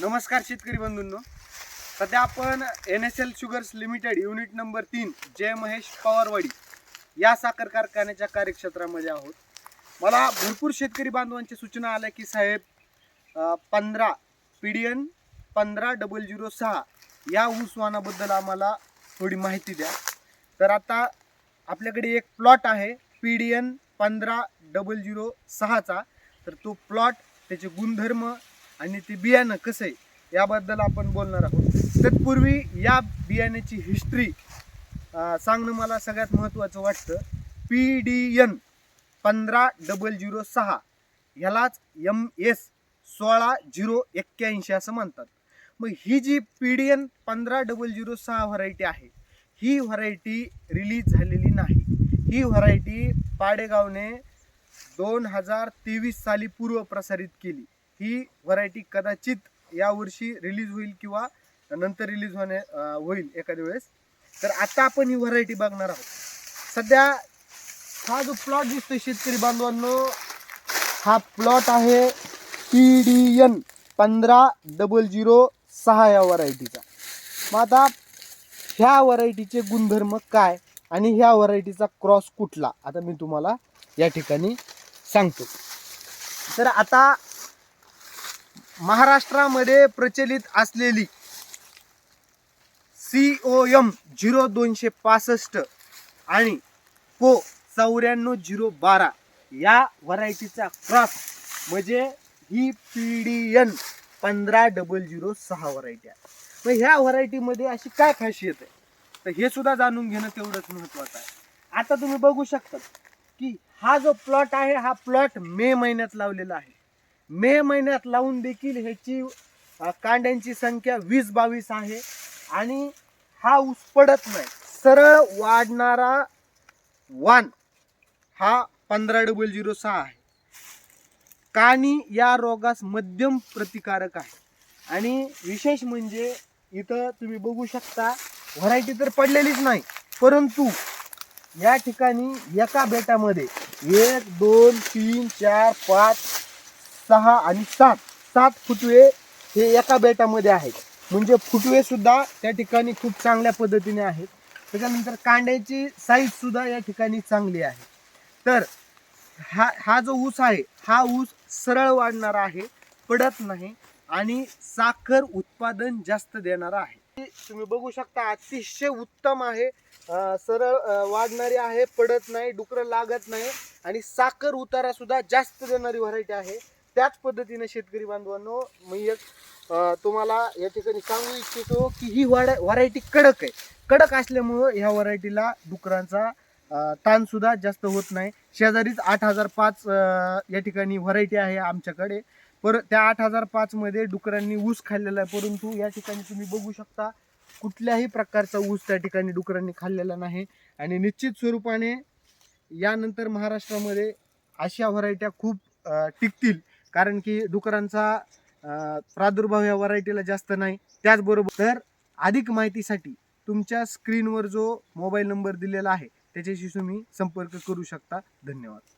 नमस्कार शेतकरी बंधूंनो. सध्या आपण N S L sugars limited unit number तीन जय महेश पवारवाडी या साखर कारखान्याच्या कार्यक्षेत्रामध्ये आहोत. मला भरपूर शेतकरी बांधवांची सूचना आल्या की साहेब पंधरा पी डी एन पंधरा डबल झिरो सहा या ऊस वाहनाबद्दल आम्हाला थोडी माहिती द्या. तर आता आपल्याकडे एक प्लॉट आहे पी डी एन पंधरा डबल झिरो सहाचा. तर तो प्लॉट त्याचे गुणधर्म आणि ते बियाणं कसं आहे याबद्दल आपण बोलणार आहोत. तत्पूर्वी या बियाण्याची हिस्ट्री सांगणं मला सगळ्यात महत्त्वाचं वाटतं. पी डी एन पंधरा डबल झिरो सहा ह्यालाच एम एस सोळा झिरो एक्क्याऐंशी असं म्हणतात. मग ही जी पी डी एन पंधरा डबल झिरो सहा व्हरायटी आहे ही व्हरायटी रिलीज झालेली नाही. ही व्हरायटी पाडेगावने दोन हजार तेवीस साली पूर्व प्रसारित केली. ही व्हरायटी कदाचित यावर्षी रिलीज होईल किंवा नंतर रिलीज होणे होईल एखाद्या वेळेस. तर आता आपण ही व्हरायटी बघणार आहोत. सध्या हा जो प्लॉट दिसतोय शेतकरी बांधवांनो हा प्लॉट आहे पी डी एन पंधरा डबल झिरो सहा या व्हरायटीचा मग आता ह्या व्हरायटीचे गुणधर्म काय आणि ह्या व्हरायटीचा क्रॉस कुठला? आता मी तुम्हाला या ठिकाणी सांगतो. तर आता महाराष्ट्रामध्ये प्रचलित असलेली सी ओ एम झिरो दोनशे पासष्ट आणि को चौऱ्याण्णव झिरो बारा या व्हरायटीचा क्रॉस म्हणजे ही पी डी एन पंधरा डबल झिरो सहा व्हरायटी आहे. मग ह्या व्हरायटीमध्ये अशी काय खासियत आहे? तर हे सुद्धा जाणून घेणं तेवढंच महत्त्वाचं आहे. आता तुम्ही बघू शकता की हा जो प्लॉट आहे हा प्लॉट मे महिन्यात लावलेला आहे. मे महिन्यात लावून देखील ह्याची कांड्यांची संख्या वीस बावीस आहे. आणि हा ऊस पडत नाही. सरळ वाढणारा वान हा पंधरा डबल झिरो सहा आहे. कानी या रोगास मध्यम प्रतिकारक आहे. आणि विशेष म्हणजे इथं तुम्ही बघू शकता व्हरायटी तर पडलेलीच नाही परंतु या ठिकाणी एका बेटामध्ये एक दोन तीन चार पाच सहा आणि सात. सात फुटवे हे एका बेटामध्ये आहेत. म्हणजे फुटवे सुद्धा त्या ठिकाणी खूप चांगल्या पद्धतीने आहेत. त्याच्यानंतर कांड्याची साईज सुद्धा या ठिकाणी चांगली आहे. तर हा हा जो ऊस आहे हा ऊस सरळ वाढणारा आहे पडत नाही आणि साखर उत्पादन जास्त देणारा आहे. तुम्ही बघू शकता अतिशय उत्तम आहे. सरळ वाढणारी आहे पडत नाही डुकरं लागत नाही आणि साखर उतारा सुद्धा जास्त देणारी व्हरायटी आहे. त्याच पद्धतीने शेतकरी बांधवांनो मी एक तुम्हाला या ठिकाणी सांगू इच्छितो की ही व्हरायटी कडक आहे. कडक असल्यामुळं ह्या व्हरायटीला डुकरांचा ताणसुद्धा ताण सुद्धा जास्त होत नाही. शेजारीच आठ हजार पाच या ठिकाणी व्हरायटी आहे आमच्याकडे. पर त्या आठ हजार पाच मध्ये डुकरांनी ऊस खाल्लेला आहे. परंतु या ठिकाणी तुम्ही बघू शकता कुठल्याही प्रकारचा ऊस त्या ठिकाणी डुकरांनी खाल्लेला नाही. आणि निश्चित स्वरूपाने यानंतर महाराष्ट्रामध्ये अशा व्हरायट्या खूप टिकतील. कारण की डुकरांचा प्रादुर्भाव या व्हरायटीला जास्त नाही. त्याचबरोबर तर अधिक माहितीसाठी तुमच्या स्क्रीनवर जो मोबाईल नंबर दिलेला आहे त्याच्याशी तुम्ही संपर्क करू शकता. धन्यवाद.